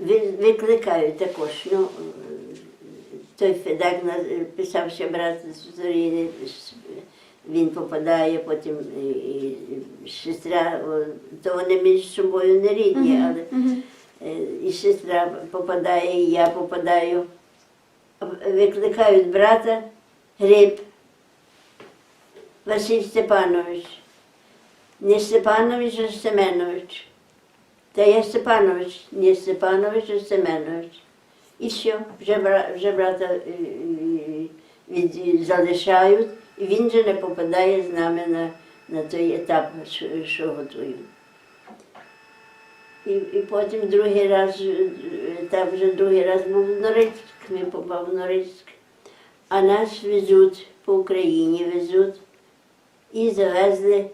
Ви- Викликають також. Ну, той Федак писав, що брат з Зоріни, він попадає, потім і, сестра, то вони між собою не рідні, але е, і сестра попадає, і я попадаю. Викликають брата Гриб Василь Степанович. Не Степанович, а Семенович. Та я Степанович, не Степанович, а Семенович. І все, вже, вже брата е, е, від, залишають, і він вже не попадає з нами на, на той етап, що, що готують. І, і потім другий раз, е, етап вже другий раз був в Норильськ, ми попав в Норильськ. А нас везуть по Україні, везуть і завезли,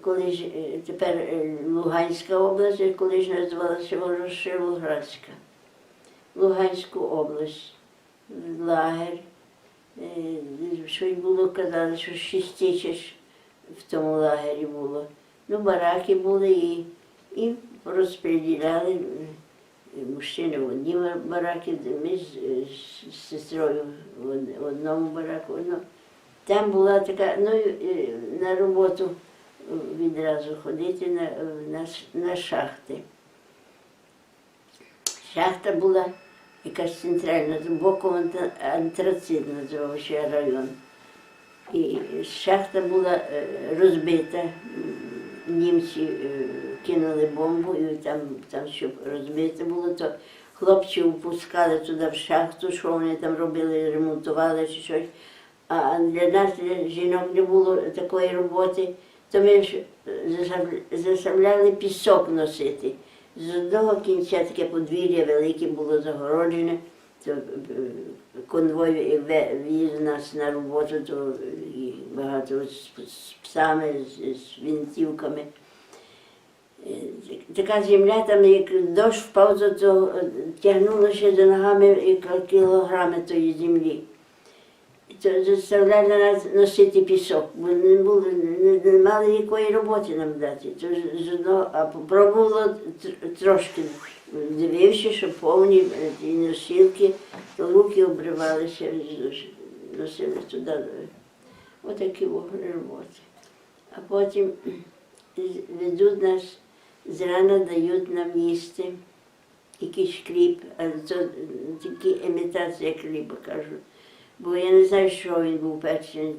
коли е, тепер е, Луганська область, а коли ж називалася Ворошилоградська. Луганську область, в лагер. Е, Щось було, казали, що 6 тисяч в тому лагері було. Ну, бараки були і, і розподіляли е, мужчини в одні бараки, ми з, з сестрою в одному бараку. Ну, там була така, ну, е, на роботу е, відразу ходити на, на, на шахти. Шахта була якась центральна, з боку антрацит називався район. І шахта була е, розбита. Німці е, кинули бомбу, і там, там щоб розбите було, то хлопців пускали туди в шахту, що вони там робили, ремонтували чи щось. А для нас, для жінок, не було такої роботи, то ми ж заставляли пісок носити. З одного кінця таке подвір'я велике було загороджене, то е, конвой віз нас на роботу, то багато з, псами, з, вінтівками. Е, Така земля, там як дощ впав, то, е, тягнуло за ногами кілограми тої землі. То заставляли нас носити пісок, бо не, було, не, не мали якої роботи нам дати. То з- одного, а попробувало трошки, дивився, що повні ті носілки, то луки обривалися, носили туди. Отакі роботи. А потім ведуть нас, зрана дають нам їсти якийсь хліб, але це тільки імітація хліба, кажуть. Бо я не знаю, що він був.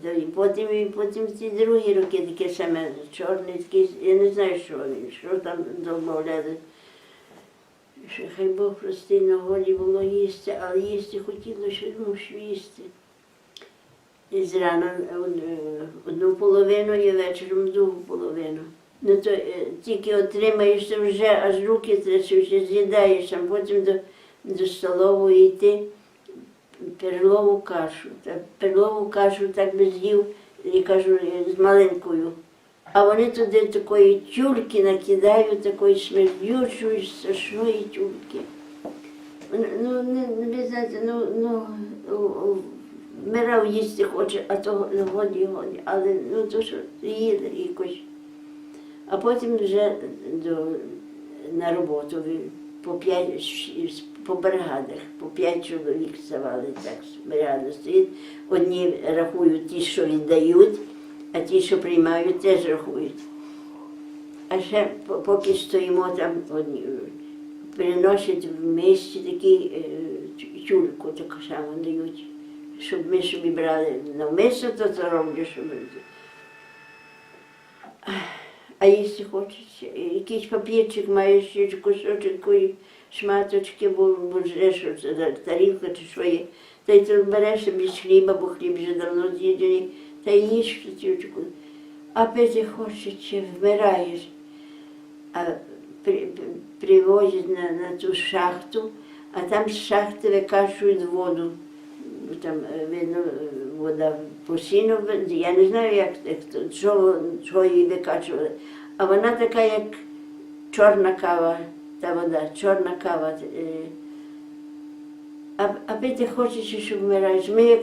То І потім, і потім ці другі роки таке саме чорний, такий, я не знаю, що він, що там домовляли. Що хай Бог прости, на голі було їсти, але їсти хотіло, що мушу їсти. І зрана е, одну половину і вечором другу половину. Ну то е, тільки отримаєш, то вже аж руки трясуть, з'їдаєш, а потім до, до столової йти перлову кашу. Перлову кашу так би з'їв, я кажу, з маленькою. А вони туди такої тюльки накидають, такої смердючої, страшної тюльки. Ну, не, ви знаєте, ну, ну, о, їсти хоче, а то годі, годі. Але ну, то що їде якось. А потім вже до, на роботу по п'ять по бригадах, по п'ять чоловік ставали так, бригада стоїть. Одні рахують ті, що віддають, а ті, що приймають, теж рахують. А ще поки стоїмо там, одні, е, приносять в місті такі е, тюльку таку саму дають, щоб ми собі брали на мисо, то це роблю, щоб. А їсти хочеться, якийсь папірчик маєш, кусочок шматочки, бо, оце, тарілка чи що є. Та й ти береш собі хліба, бо хліб вже давно з'їдений, та й їш цю. А пити хочеться, вмираєш. А при, при- привозять на, на ту шахту, а там з шахти викачують воду. Там е, видно, е, вода постійно, я не знаю, як, як чого, чого її викачували. А вона така, як чорна кава, та вода, чорна кава. е. А, а пити хочеться, щоб вмираєш. Ми як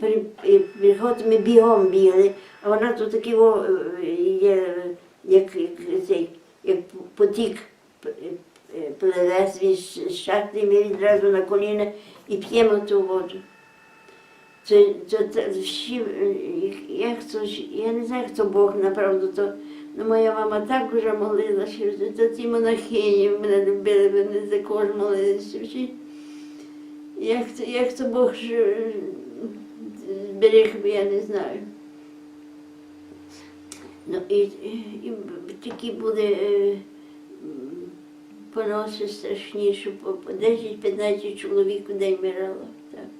при, приходимо, ми бігом бігли, а вона тут такий є, як, як, як потік пливе, ш- шахти ми відразу на коліна і п'ємо ту воду. Це, це, це всі, як це, я не знаю, хто Бог направду, то ну, моя мама так уже молилася, що то ті монахині мене любили, вони також молилися. Всі. Як, як то Бог зберіг, я не знаю. Ну, і, і, і такі були е, поноси страшні, що по 10-15 чоловік у день вмирало. Так.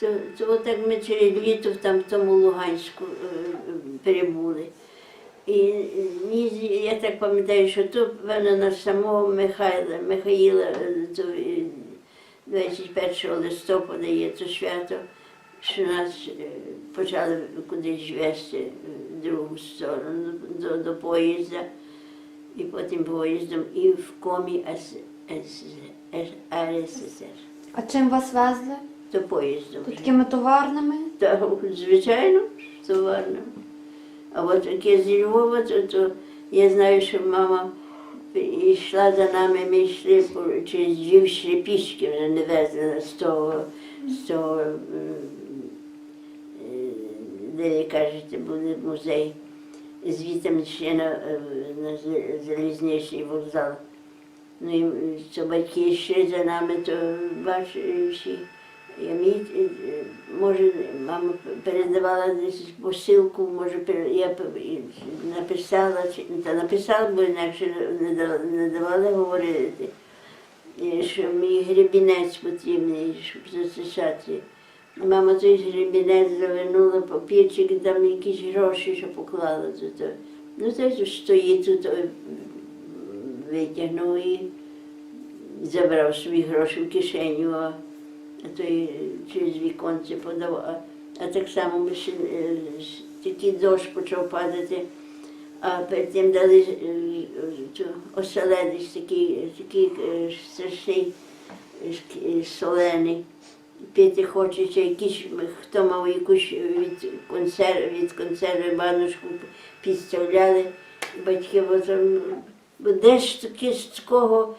То, то отак ми через літо там в тому Луганську е, е, перебули. І е, ні, я так пам'ятаю, що то певно на самого Михайла, Михаїла, е, то, е, 21 листопада є то свято, що нас е, почали кудись вести е, в другу сторону до, до поїзда, і потім поїздом і в комі С- А чим вас везли? До поїздом. вже. Такими товарними? Так, звичайно, товарно. А от яке зі Львова, то, то я знаю, що мама йшла за нами, ми йшли через йшли пішки, вже не везли з того, з того, е, де ви кажете, буде музей. Звідти йшли на, е, на залізничний вокзал. Ну і що батьки йшли за нами, то бачиш, я е, може, мама передавала десь посилку, може, я написала, та написала, бо інакше не давала говорити, що мій гребінець потрібний, щоб засишати. Мама той гребінець завернула папірчик, і там якісь гроші, що поклала тут. Ну, ж стоїть тут, витягнув і забрав свої гроші в кишеню, то через віконце подав. А, так само е, такий дощ почав падати, а перед тим дали е, оселедець такий, такий е, страшний, солений. Пити хочеться, якісь, хто мав якусь від консерви, від консерви баночку підставляли, батьки потім, бо де ж таке з жа-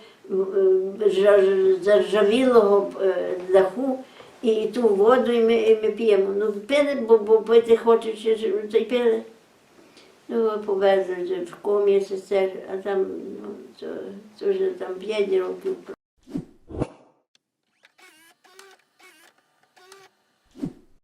заржавілого е, даху і ту воду, і ми, і ми п'ємо. Ну, пили, бо, бо пити хочеш, то й пили. Ну, повезли в комі сестер, а там, ну, це, це вже там п'ять років.